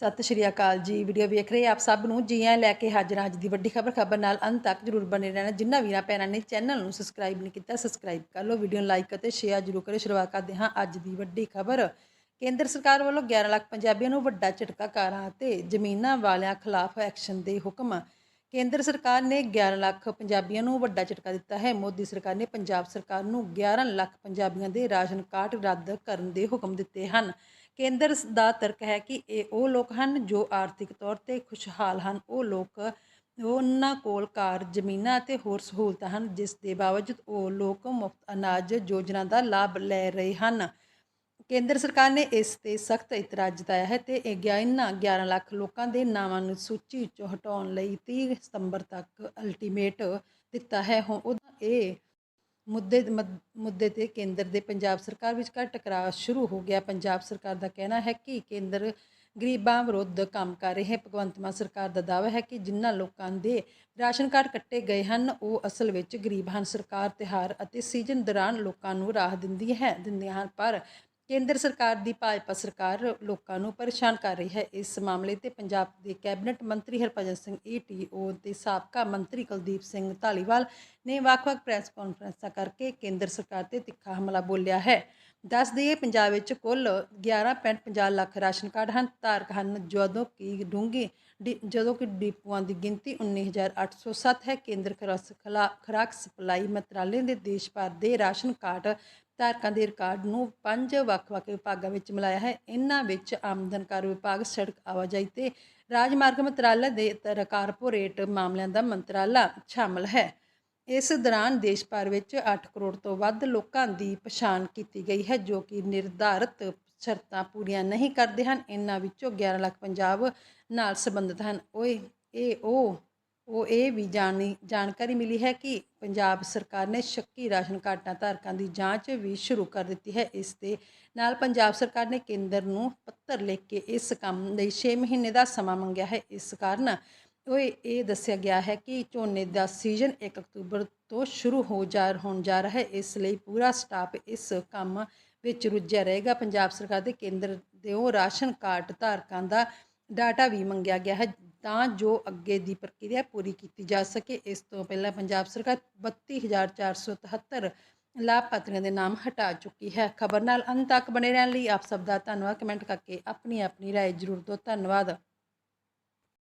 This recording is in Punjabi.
ਸਤਿ ਸ਼੍ਰੀ ਅਕਾਲ ਜੀ। ਵੀਡੀਓ ਵੇਖ ਰਹੇ ਆਪ ਸਭ ਨੂੰ। ਜੀ ਆਇਆਂ ਲੈ ਕੇ ਹਾਜ਼ਰ ਅੱਜ ਦੀ ਵੱਡੀ ਖਬਰ। ਖਬਰ ਨਾਲ ਅੰਤ ਤੱਕ ਜਰੂਰ ਬਣੇ ਰਹਿਣਾ। ਜਿੰਨਾ ਵੀਰਾਂ ਭੈਣਾਂ ਨੇ ਚੈਨਲ ਨੂੰ ਸਬਸਕ੍ਰਾਈਬ ਨਹੀਂ ਕੀਤਾ, ਸਬਸਕ੍ਰਾਈਬ ਕਰ ਲਓ। ਵੀਡੀਓ ਨੂੰ ਲਾਈਕ ਅਤੇ ਸ਼ੇਅਰ ਜਰੂਰ ਕਰਿਓ। ਸ਼ੁਰੂਆਤ ਕਰਦੇ ਹਾਂ ਅੱਜ ਦੀ ਵੱਡੀ ਖਬਰ। ਕੇਂਦਰ ਸਰਕਾਰ ਵੱਲੋਂ 11 ਲੱਖ ਪੰਜਾਬੀਆਂ ਨੂੰ ਵੱਡਾ ਝਟਕਾ ਕਾਰਾਂ ਅਤੇ ਜ਼ਮੀਨਾਂ ਵਾਲਿਆਂ ਖਿਲਾਫ ਐਕਸ਼ਨ ਦੇ ਹੁਕਮ। ਕੇਂਦਰ ਸਰਕਾਰ ਨੇ 11 ਲੱਖ ਪੰਜਾਬੀਆਂ ਨੂੰ ਵੱਡਾ ਝਟਕਾ ਦਿੱਤਾ ਹੈ। ਮੋਦੀ ਸਰਕਾਰ ਨੇ ਪੰਜਾਬ ਸਰਕਾਰ ਨੂੰ 11 ਲੱਖ ਪੰਜਾਬੀਆਂ ਦੇ ਰਾਸ਼ਨ ਕਾਰਡ ਰੱਦ ਕਰਨ ਦੇ ਹੁਕਮ ਦਿੱਤੇ ਹਨ। ਕੇਂਦਰ ਦਾ ਤਰਕ ਹੈ ਕਿ ਇਹ ਉਹ ਲੋਕ ਹਨ ਜੋ ਆਰਥਿਕ ਤੌਰ ਤੇ ਖੁਸ਼ਹਾਲ ਹਨ। ਉਹ ਲੋਕ ਉਹਨਾਂ ਕੋਲ ਕਾਰ ਜ਼ਮੀਨਾਂ ਅਤੇ ਹੋਰ ਸਹੂਲਤਾਂ ਹਨ, ਜਿਸ ਦੇ ਬਾਵਜੂਦ ਉਹ ਲੋਕ ਮੁਫਤ ਅਨਾਜ ਯੋਜਨਾ ਦਾ ਲਾਭ ਲੈ ਰਹੇ ਹਨ। ਕੇਂਦਰ ਸਰਕਾਰ ਨੇ ਇਸ ਤੇ ਸਖਤ ਇਤਰਾਜ਼ ਜਤਾਇਆ ਹੈ ਤੇ ਇਹ ਗਿਆ- ਇਹਨਾਂ 11 ਲੱਖ ਲੋਕਾਂ ਦੇ ਨਾਵਾਂ ਨੂੰ ਸੂਚੀ ਵਿੱਚੋਂ ਹਟਾਉਣ ਲਈ 30 ਸਤੰਬਰ ਤੱਕ ਅਲਟੀਮੇਟ ਦਿੱਤਾ ਹੈ। ਹੁਣ ਇਹ ਮੁੱਦੇ ਮੁੱਦੇ ਤੇ ਕੇਂਦਰ ਦੇ ਪੰਜਾਬ ਸਰਕਾਰ ਵਿਚਕਾਰ ਟਕਰਾਅ ਸ਼ੁਰੂ ਹੋ ਗਿਆ। ਪੰਜਾਬ ਸਰਕਾਰ ਦਾ ਕਹਿਣਾ ਹੈ ਕਿ ਕੇਂਦਰ ਗਰੀਬਾਂ ਵਿਰੁੱਧ ਕੰਮ ਕਰ ਰਹੀ ਹੈ ਭਗਵੰਤ ਮਾਨ ਸਰਕਾਰ ਦਾ ਦਾਅਵਾ ਹੈ ਕਿ ਜਿਨ੍ਹਾਂ ਲੋਕਾਂ ਦੇ ਰਾਸ਼ਨ ਕਾਰਡ ਕੱਟੇ ਗਏ ਹਨ, ਉਹ ਅਸਲ ਵਿੱਚ ਗਰੀਬ ਹਨ। ਸਰਕਾਰ ਤਿਉਹਾਰ ਅਤੇ ਸੀਜ਼ਨ ਦੌਰਾਨ ਲੋਕਾਂ ਨੂੰ ਰਾਹ ਦਿੰਦੀ ਹੈ ਦਿੰਦੀਆਂ ਹਨ, ਪਰ ਕੇਂਦਰ ਸਰਕਾਰ ਦੀ ਭਾਜਪਾ ਸਰਕਾਰ ਲੋਕਾਂ ਨੂੰ ਪਰੇਸ਼ਾਨ ਕਰ ਰਹੀ ਹੈ। ਇਸ ਮਾਮਲੇ ਤੇ ਪੰਜਾਬ ਦੇ ਕੈਬਨਿਟ ਮੰਤਰੀ ਹਰਭਜਨ ਸਿੰਘ ਈਟੀਓ ਤੇ ਸਾਬਕਾ ਮੰਤਰੀ ਕੁਲਦੀਪ ਸਿੰਘ ਧਾਲੀਵਾਲ ਨੇ ਵੱਖ-ਵੱਖ ਪ੍ਰੈਸ ਕਾਨਫਰੰਸਾਂ ਕਰਕੇ ਕੇਂਦਰ ਸਰਕਾਰ ਤੇ ਤਿੱਖਾ ਹਮਲਾ ਬੋਲਿਆ ਹੈ। ਦੱਸ ਦਈਏ, ਪੰਜਾਬ ਵਿੱਚ ਕੁੱਲ 11.50 ਲੱਖ ਰਾਸ਼ਨ ਕਾਰਡ ਹਨ। ਧਾਰਕ ਹਨ, ਜਦੋਂ ਕਿ ਡੂੰਘੇ ਡੀ- ਜਦੋਂ ਕਿ ਡਿਪੂਆਂ ਦੀ ਗਿਣਤੀ 19807 ਹੈ। ਕੇਂਦਰ ਖਰਸ- ਖਲਾ- ਖੁਰਾਕ ਸਪਲਾਈ ਮੰਤਰਾਲੇ ਦੇ ਦੇਸ਼ ਭਰ ਦੇ ਰਾਸ਼ਨ ਕਾਰਡ ਧਾਰਕਾਂ ਦੇ ਰਿਕਾਰਡ ਨੂੰ ਪੰਜ ਵੱਖ-ਵੱਖ ਵਿਭਾਗਾਂ ਵਿੱਚ ਮਿਲਾਇਆ ਹੈ। ਇਹਨਾਂ ਵਿੱਚ ਆਮਦਨ ਕਰ ਵਿਭਾਗ, ਸੜਕ ਆਵਾਜਾਈ ਤੇ ਰਾਜਮਾਰਗ ਮੰਤਰਾਲਾ ਦੇ ਤੇ ਕਾਰਪੋਰੇਟ ਮਾਮਲਿਆਂ ਦਾ ਮੰਤਰਾਲਾ ਸ਼ਾਮਲ ਹੈ। ਇਸ ਦੌਰਾਨ ਦੇਸ਼ ਭਰ ਵਿੱਚ 8 ਕਰੋੜ ਤੋਂ ਵੱਧ ਲੋਕਾਂ ਦੀ ਪਛਾਣ ਕੀਤੀ ਗਈ ਹੈ, ਜੋ ਕਿ ਨਿਰਧਾਰਤ ਸ਼ਰਤਾਂ ਪੂਰੀਆਂ ਨਹੀਂ ਕਰਦੇ ਹਨ। ਇਹਨਾਂ ਵਿੱਚੋਂ 11 ਲੱਖ ਪੰਜਾਬ ਨਾਲ ਸੰਬੰਧਿਤ ਹਨ। ਓਏ, ਇਹ ਉਹ ਉਹ ਇਹ ਵੀ ਜਾਣੀ, ਜਾਣਕਾਰੀ ਮਿਲੀ ਹੈ ਕਿ ਪੰਜਾਬ ਸਰਕਾਰ ਨੇ ਸ਼ੱਕੀ ਰਾਸ਼ਨ ਕਾਰਡਾਂ ਧਾਰਕਾਂ ਦੀ ਜਾਂਚ ਵੀ ਸ਼ੁਰੂ ਕਰ ਦਿੱਤੀ ਹੈ। ਇਸ ਦੇ ਨਾਲ ਪੰਜਾਬ ਸਰਕਾਰ ਨੇ ਕੇਂਦਰ ਨੂੰ ਪੱਤਰ ਲਿਖ ਕੇ ਇਸ ਕੰਮ ਲਈ 6 ਮਹੀਨੇ ਦਾ ਸਮਾਂ ਮੰਗਿਆ ਹੈ। ਇਸ ਕਾਰਨ ਉਹ ਇਹ ਦੱਸਿਆ ਗਿਆ ਹੈ ਕਿ ਝੋਨੇ ਦਾ ਸੀਜ਼ਨ 1 ਅਕਤੂਬਰ ਤੋਂ ਸ਼ੁਰੂ ਹੋ ਜਾ, ਹੋਣ ਜਾ ਰਿਹਾ ਹੈ। ਇਸ ਲਈ ਪੂਰਾ ਸਟਾਫ ਇਸ ਕੰਮ ਵਿੱਚ ਰੁੱਝਿਆ ਰਹੇਗਾ। ਪੰਜਾਬ ਸਰਕਾਰ ਦੇ ਕੇਂਦਰ ਦੇ ਉਹ ਰਾਸ਼ਨ ਕਾਰਡ ਧਾਰਕਾਂ ਦਾ ਡਾਟਾ ਵੀ ਮੰਗਿਆ ਗਿਆ ਹੈ ਤਾਂ ਜੋ ਅੱਗੇ ਦੀ ਪ੍ਰਕਿਰਿਆ ਪੂਰੀ ਕੀਤੀ ਜਾ ਸਕੇ ਇਸ ਤੋਂ ਪਹਿਲਾਂ ਪੰਜਾਬ ਸਰਕਾਰ 32473 ਲਾਭਪਾਤਰੀਆਂ ਦੇ ਨਾਮ ਹਟਾ ਚੁੱਕੀ ਹੈ ਖਬਰ ਨਾਲ ਅੰਤ ਤੱਕ ਬਣੇ ਰਹਿਣ ਲਈ ਆਪ ਸਭ ਦਾ ਧੰਨਵਾਦ ਕਮੈਂਟ ਕਰਕੇ ਆਪਣੀ ਆਪਣੀ رائے ਜ਼ਰੂਰ ਦਿਓ ਧੰਨਵਾਦ